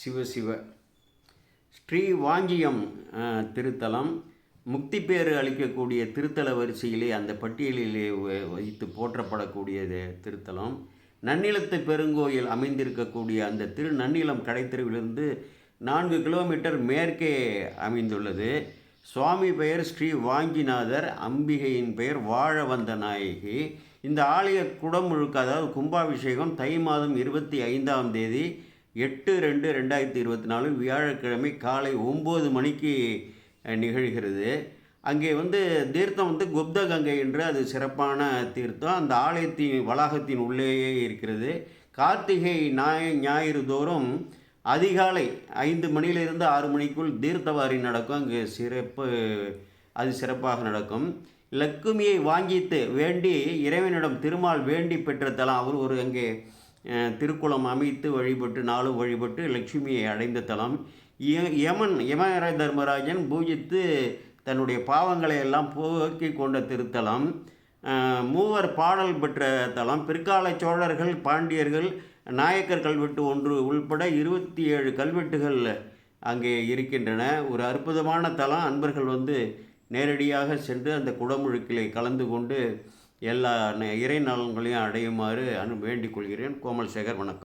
சிவ சிவ ஸ்ரீ வாஞ்சியம் திருத்தலம். முக்தி பேறு அளிக்கக்கூடிய திருத்தல வரிசையிலே அந்த பட்டியலிலே வ- வைத்து போற்றப்படக்கூடியது திருத்தலம். நன்னிலத்து பெருங்கோயில் அமைந்திருக்கக்கூடிய அந்த திரு நன்னிலம் கடைத்தெருவிலிருந்து நான்கு கிலோமீட்டர் மேற்கே அமைந்துள்ளது. சுவாமி பெயர் ஸ்ரீ வாங்கிநாதர் அம்பிகையின் பெயர் வாழ வந்த நாயகி இந்த ஆலய குடமுழுக்கு அதாவது கும்பாபிஷேகம் தை மாதம் இருபத்தி ஐந்தாம் தேதி எட்டு ரெண்டு ரெண்டாயிரத்தி இருபத்தி நாலு வியாழக்கிழமை காலை ஒம்பது மணிக்கு நிகழ்கிறது. அங்கே வந்து தீர்த்தம் வந்து குப்த கங்கை என்று அது சிறப்பான தீர்த்தம். அந்த ஆலயத்தின் வளாகத்தின் உள்ளேயே இருக்கிறது. கார்த்திகை ஞாய ஞாயிறு தோறும் அதிகாலை ஐந்து மணியிலிருந்து ஆறு மணிக்குள் தீர்த்தவாரி நடக்கும். அங்கே சிறப்பு அது சிறப்பாக நடக்கும். லக்குமியை வாங்கித்து வேண்டி இறைவனிடம் திருமால் வேண்டி பெற்ற தலம். அவர் ஒரு அங்கே திருக்குளம் அமைத்து வழிபட்டு நாளும் வழிபட்டு லட்சுமியை அடைந்த தலம். யமன் யமர தர்மராஜன் பூஜித்து தன்னுடைய பாவங்களை எல்லாம் போக்கி கொண்ட திருத்தலம். மூவர் பாடல் பெற்ற தலம். பிற்கால சோழர்கள் பாண்டியர்கள் நாயக்கர் கல்வெட்டு ஒன்று உள்பட இருபத்தி ஏழு கல்வெட்டுகள் அங்கே இருக்கின்றன. ஒரு அற்புதமான தலம். அன்பர்கள் வந்து நேரடியாக சென்று அந்த குடமுழுக்கிலே கலந்து கொண்டு எல்லா ந- இறை நலன்களையும் அடையுமாறு அனு வேண்டிக் கொள்கிறேன். கோமல் சேகர் வணக்கம்.